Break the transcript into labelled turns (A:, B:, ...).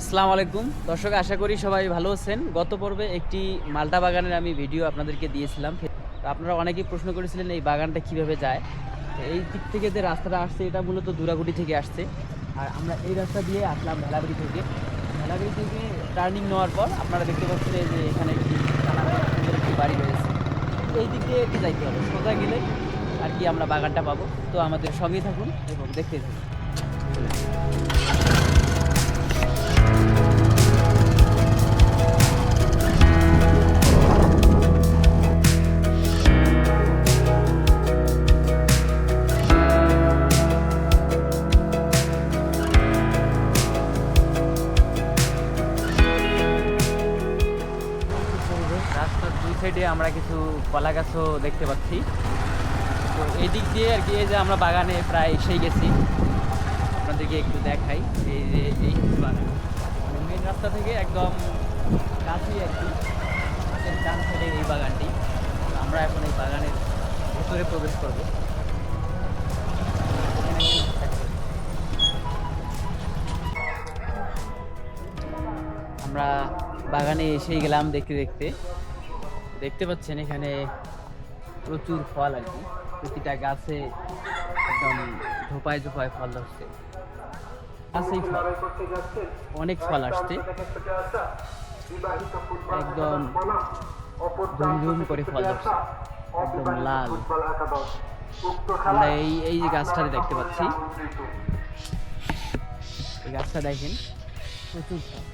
A: আসসালামু আলাইকুম। দর্শক, আশা করি সবাই ভালো আছেন। গত পর্বে একটি মালটা বাগানের আমি ভিডিও আপনাদেরকে দিয়েছিলাম। আপনারা অনেকেই প্রশ্ন করেছিলেন এই বাগানটা কীভাবে যায়। এই দিক থেকে যে রাস্তাটা আসছে, এটা মূলত দুরাগুটি থেকে আসছে। আর আমরা এই রাস্তা দিয়ে আসলাম ভেলাগুড়ি থেকে। ভেলাগুড়ি থেকে টার্নিং নেওয়ার পর আপনারা দেখতে পাচ্ছেন যে এখানে একটি বাড়ি রয়েছে। এই দিক দিয়ে একটু যাইতে হবে? সোজা গেলে আর কি আমরা বাগানটা পাবো। তো আমাদের সঙ্গেই থাকুন এবং দেখতে থাকুন। সাইডে আমরা কিছু কলা গাছও দেখতে পাচ্ছি। তো এই দিক দিয়ে আর কি, এই যে আমরা বাগানে প্রায় এসেই গেছি। আপনাদেরকে একটু দেখাই, এই যে এই বাগান। মেন রাস্তা থেকে একদম কাছেই আর কি ডান সাইডে এই বাগানটি। আমরা এখন এই বাগানের ভেতরে প্রবেশ করব। আমরা বাগানে এসেই গেলাম দেখতে দেখতে। দেখতে পাচ্ছেন এখানে প্রচুর ফল আর কি। প্রতিটা গাছে একদম ঝোপায় ঝোপায় ফল ধরছে। অনেক ফল আসছে। একদম ঝুমঝুম করে ফল ধরছে। একদম লাল। আমরা এই এই যে গাছটাতে দেখতে পাচ্ছি। এই গাছটা দেখেন, প্রচুর ফল।